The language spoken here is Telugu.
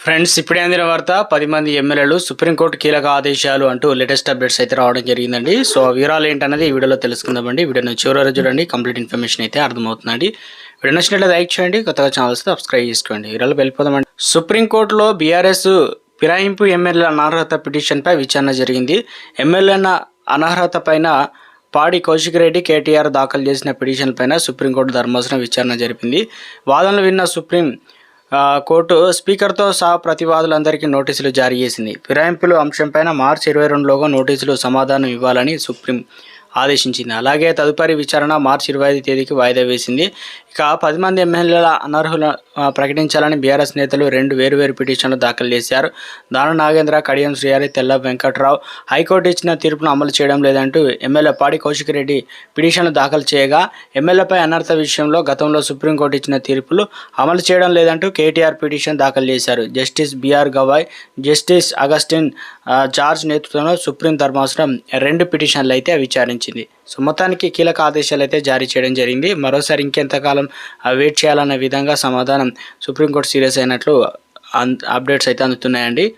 ఫ్రెండ్స్ ఇప్పుడే అందిన వార్త పది మంది ఎమ్మెల్యేలు సుప్రీంకోర్టు కీలక ఆదేశాలు అంటూ లేటెస్ట్ అప్డేట్స్ అయితే రావడం జరిగిందండి. సో వివరాలు ఏంటన్నది ఈ వీడియోలో తెలుసుకుందామండి. వీడియోని చివరి చూడండి. కంప్లీట్ ఇన్ఫర్మేషన్ అయితే అర్థమవుతుందండి. వీడియో నచ్చినట్లయితే లైక్ చేయండి. కొత్తగా ఛానల్స్ సబ్స్క్రైబ్ చేసుకోండి. వీడియోలో వెళ్ళిపోదామండి. సుప్రీంకోర్టులో బీఆర్ఎస్ ఫిరాయింపు ఎమ్మెల్యేల అనర్హత పిటిషన్పై విచారణ జరిగింది. ఎమ్మెల్యేల అనర్హత పైన పాడి కౌశిక్ రెడ్డి కేటీఆర్ దాఖలు చేసిన పిటిషన్ పైన సుప్రీంకోర్టు ధర్మాసనం విచారణ జరిపింది. వాదనలు విన్న సుప్రీం కోర్టు స్పీకర్తో సహా ప్రతివాదులందరికీ నోటీసులు జారీ చేసింది. ఫిరాయింపుల అంశంపైన మార్చి ఇరవై రెండులోగా నోటీసులు సమాధానం ఇవ్వాలని సుప్రీం ఆదేశించింది. అలాగే తదుపరి విచారణ మార్చి ఇరవై ఐదు తేదీకి వాయిదా వేసింది. ఇక పది మంది ఎమ్మెల్యేల అనర్హుల ప్రకటించాలని బీఆర్ఎస్ నేతలు రెండు వేరువేరు పిటిషన్లు దాఖలు చేశారు. దాన నాగేంద్ర కడియం శ్రీహరి తెల్ల వెంకట్రావు హైకోర్టు ఇచ్చిన తీర్పును అమలు చేయడం లేదంటూ ఎమ్మెల్యే పాడి కౌశిక్ రెడ్డి పిటిషన్లు దాఖలు చేయగా ఎమ్మెల్యేపై అనర్హత విషయంలో గతంలో సుప్రీంకోర్టు ఇచ్చిన తీర్పులు అమలు చేయడం లేదంటూ కేటీఆర్ పిటిషన్ దాఖలు చేశారు. Justice BR Gavai justice Augustine George నేతృత్వంలో సుప్రీం ధర్మాసనం రెండు పిటిషన్లు అయితే విచారించారు. విచారించింది సో మొత్తానికి కీలక ఆదేశాలు అయితే జారీ చేయడం జరిగింది. మరోసారి ఇంకెంతకాలం వెయిట్ చేయాలన్న విధంగా సమాధానం సుప్రీంకోర్టు సీరియస్ అయినట్లు అన్- అప్డేట్స్ అయితే అందుతున్నాయండి.